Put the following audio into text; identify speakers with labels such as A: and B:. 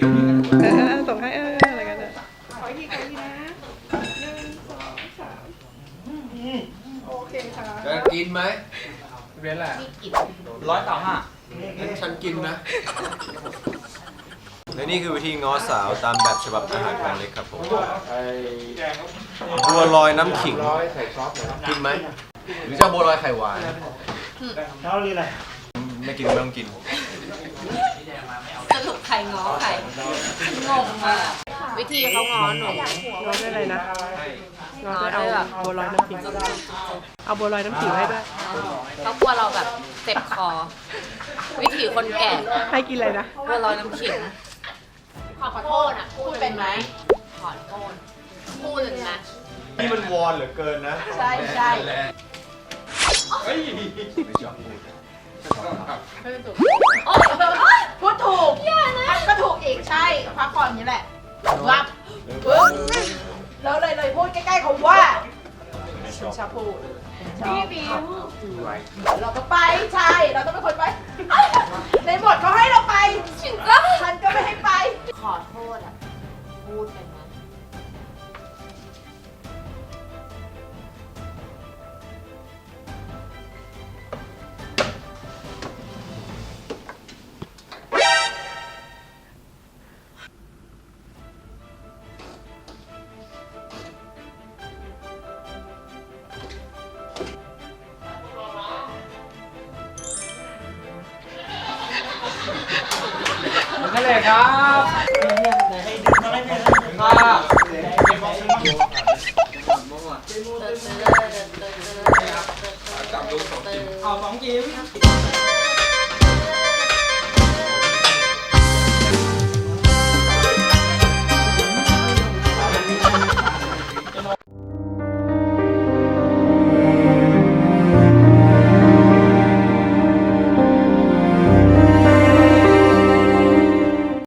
A: เออส่งให้เอออะไรกันเนี่ยขออีกทีขออีกทีนะหนึ่งสองสามโอเคค่ะ
B: จะกินไหมเรียนแหละ
C: ร้อยต่อห้า
B: งั้นฉันกินนะ
D: และนี่คือวิธีง้อสาวตามแบบฉบับอาหารของเล็กครับผมบัวลอยน้ำขิง
B: ร้อยใส่ซอสหน่อยกินไหม หรือจะเอาบัวลอยไข่หวาน
D: ไม่กินไม่ต้องกิน
E: ส รุปใครง้อใครงงมากวิธีเขาง้อหนู
A: ง้อด้วยอะไรนะง้อด้วยเอา
E: ง้อด้วยแบบ
A: บัวลอยน้ำขิงเอาบัวลอยน้ำขิงให้ด้วย
E: เขากลัวเราแบบเจ็บคอ วิธีคนแก่
A: ให้กินอะไรนะ
E: บัวลอยน้ำขิงขอโทษอะพูดเป็นไหมขอโทษพูดเลยนะ
D: นี่มันวอนเหลือเกินนะ
E: ใช่ใช่
F: พูดถูกมันก็ถูกอีกใช่พักผ่ อนอย่างนี้แหละรับปึ๊บแล้วเลยเลยพูดใกล้ๆเขาว่าฉันชอบพูดพี่บิวเราก็ไปใช่เราต้องเป็นคนไป ในบทเขาให้เราไป
E: ฉันก็
F: ฉันก็ไม่ให้ไป
E: ขอโทษอะ พูดเป็นไนั่
C: นเลยครับมา
E: จับลูกสองกินเอา
C: สองกิน